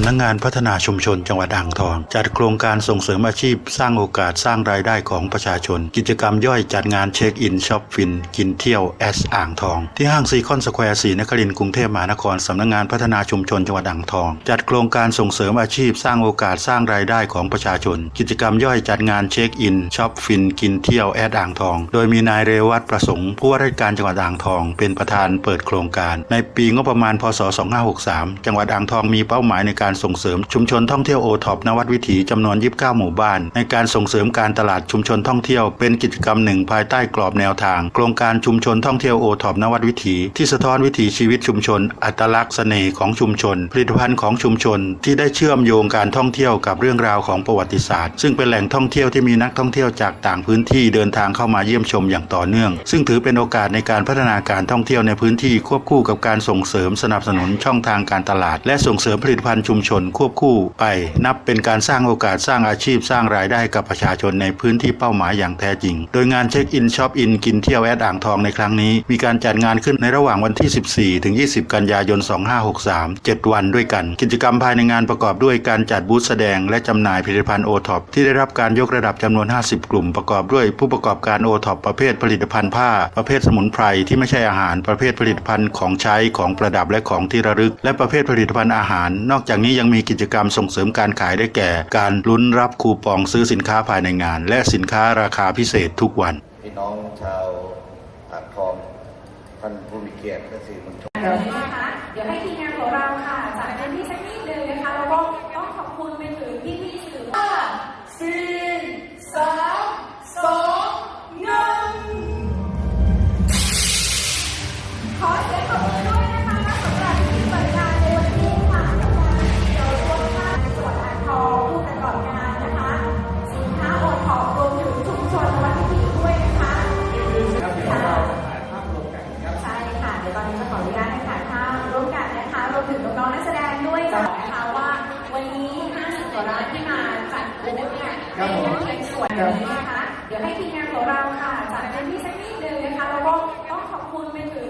ำนักงานพัฒนาชุมชนจังหวัดอ่างทอง จัดโครงการส่งเสริมอาชีพ สร้างโอกาสสร้างรายได้ของประชาชน กิจกรรมย่อยจัดงานเช็คอินช็อปฟิน กินเที่ยวแอสอ่างทอง ที่ห้างซีคอนสแควร์สีนครินกรุงเทพมหานครสำนักงานพัฒนาชุมชนจังหวัดอ่างทอง จัดโครงการส่งเสริมอาชีพ สร้างโอกาสสร้างรายได้ของประชาชน กิจกรรมย่อยจัดงานเช็คอินช็อปฟิน กินเที่ยวแอดอ่างทอง โดยมีนายเรวัตประสงค์ผู้ว่าราชการจังหวัดอ่างทอง เป็นประธานเปิดโครงการ ในปีงบประมาณพศ 2563 จังหวัดอ่างทองมีเป้าหมายในการส่งเสริมชุมชนท่องเที่ยวโอท็อปนวัดวิถีจำนวน 29 หมู่บ้าน ในการส่งเสริมการตลาดชุมชนท่องเที่ยวเป็นกิจกรรมหนึ่งภายใต้กรอบแนวทาง โครงการชุมชนท่องเที่ยวโอท็อปนวัดวิถีที่สะท้อนวิถีชีวิตชุมชน อัตลักษณ์เสน่ห์ของชุมชน ผลิตภัณฑ์ของชุมชน ที่ได้เชื่อมโยงการท่องเที่ยวกับเรื่องราวของประวัติศาสตร์ ซึ่งเป็นแหล่งท่องเที่ยวที่มีนักท่องเที่ยวจากต่างพื้นที่เดินทางเข้ามาเยี่ยมชมอย่างต่อเนื่อง ซึ่งถือเป็นโอกาสในการพัฒนาการท่องเที่ยวในพื้นที่ควบคู่กับการส่งเสริมสนับสนุนช่องทางการตลาด และส่งเสริมผลิตภัณฑ์ชุมชนควบคู่ไป นับเป็นการสร้างโอกาสสร้างอาชีพสร้างรายได้กับประชาชนในพื้นที่เป้าหมายอย่างแท้จริง โดยงานเช็คอินช็อปอินกินเที่ยวแอดอ่างทองในครั้งนี้ มีการจัดงานขึ้นในระหว่างวันที่ 14 ถึง 20 กันยายน 2563 7 วันด้วยกัน กิจกรรมภายในงานประกอบด้วยการจัดบูธแสดง และจำหน่ายผลิตภัณฑ์โอท็อปที่ได้รับการยกระดับจำนวน 50 กลุ่ม ประกอบด้วยผู้ประกอบการโอท็อปประเภทผลิตภัณฑ์ผ้า ประเภทสมุนไพรที่ไม่ใช่อาหารประเภทผลิตภัณฑ์ของใช้ของประดับและของที่ระลึก และประเภทผลิตภัณฑ์อาหาร นอกจากนี้ยังมีกิจกรรมส่งเสริมการขายได้แก่ การลุ้นรับคูปองซื้อสินค้าภายในงาน และสินค้าราคาพิเศษทุกวัน พี่น้องชาวอ่างทองท่านผู้มีเกียรติและสื่อมวลชน เดี๋ยวนะคะเดี๋ยวให้ทีมงานของเราค่ะจัดเต็มที่สักนิดนึงนะคะแล้วก็ จะบอกนะคะว่าวันนี้ 50 กว่าร้านที่มาจัดบูธเนี่ยเป็นส่วนหนึ่งนะคะ เดี๋ยวให้ทีมงานของเราค่ะจัดเต็มที่สักนิดนึงนะคะ แล้วก็ต้องขอบคุณไปถึง